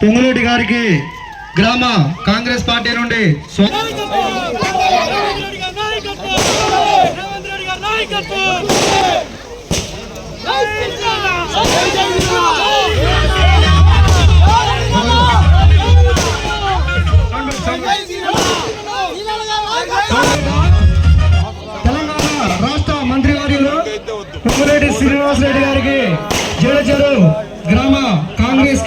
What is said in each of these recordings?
పొంగులూటి గారికి గ్రామ కాంగ్రెస్ పార్టీ నుండి తెలంగాణ రాష్ట్ర మంత్రివర్యులు పొంగులేటి శ్రీనివాసరెడ్డి గారికి జేడచెరు గ్రామ కాంగ్రెస్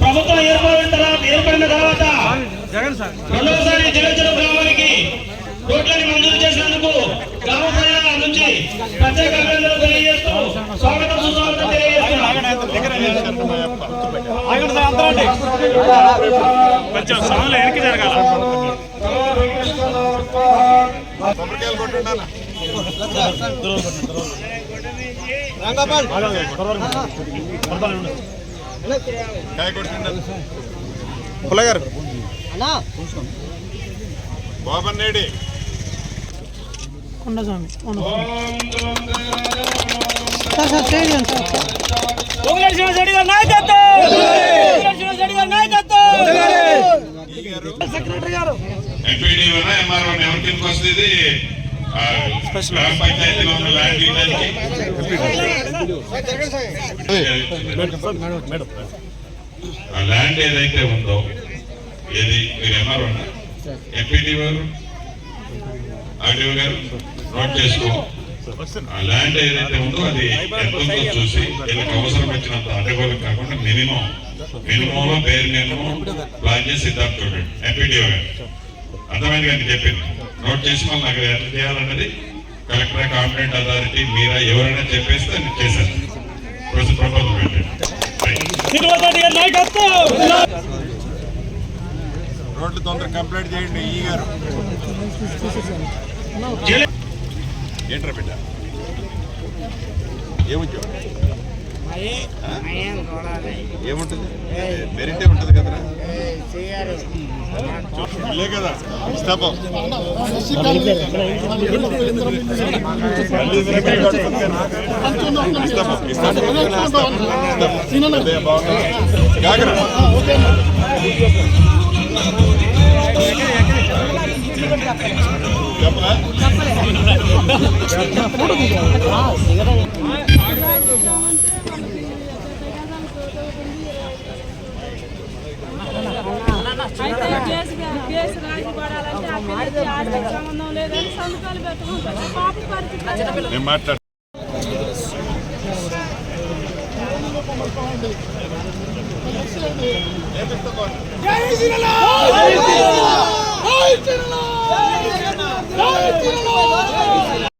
ప్రభుత్వం ఏర్పడిన తర్వాత ఏర్పడిన తర్వాత రెండవసారి జగజ్జల గ్రామానికి రోడ్లని మంజూరు చేసినందుకు గ్రామ ప్రజల నుంచి ప్రత్యేక అభినందనలు తెలియజేస్తూ స్వాగతం సుస్వాగతం తెలియజేస్తున్నాం. కొంచెం సాంగ్లు వెనక్కి జరగాల. పుల్లగారు. బాబన్నేడి. పొంగులేటి శ్రీనివాసరెడ్డి గారి నాయకత్వం! పొంగులేటి శ్రీనివాసరెడ్డి గారి. నాయకత్వం సెక్రటరీ గారు. ఎంపీడీ వల్ల ఎంఆర్ఓ ఎవరి కిందకి వస్తుంది గ్రామ పంచాయతీలో ఉన్న ల్యాండ్ డీటెయిల్కి ఆ ల్యాండ్ ఏదైతే ఉందో ఏది మీరు ఎంఆర్ఓ ఎంపీటీ గారు ఆర్డీఓ గారు నోట్ చేసుకో ఆ ల్యాండ్ ఏదైతే ఉందో అది ఎంత ఉందో చూసి వీళ్ళకి అవసరం వచ్చినంత అడ్డగోలు కాకుండా మినిమం మినిమంలో పేరు మినిమం ప్లాన్ చేసి సిద్ధార్థ చూడండి ఎంపీటీ గారు అర్థమైంది కానీ చెప్పింది నోట్ చేసి మళ్ళీ నాకు ఎట్లా చేయాలన్నది కలెక్టర్ కాంపిటెంట్ అథారిటీ మీరా ఎవరైనా చెప్పేస్తే నేను చేశాను. ప్రపోజల్ నాయకత్వం! రోడ్లు తొందరగా కంప్లీట్ చేయండి ఈ గారు. ఏంట్రా బిడ్డ? ఏముద్యోగం? ఏముంటుంది? మెరిటే ఉంటుంది కదరా? ఇల్లే కదా ఇస్తాపం ఇస్తాపం ఇస్తాపం అదే కాకరా చెప్పరా అయితే కేసు కేసు రాజీ పడాలంటే ఆ పిల్లకి ఆర్థిక సంబంధం లేదని సంతకాలు పెట్టమంటారు. పాప పరిస్థితి. జై శ్రీరామ్!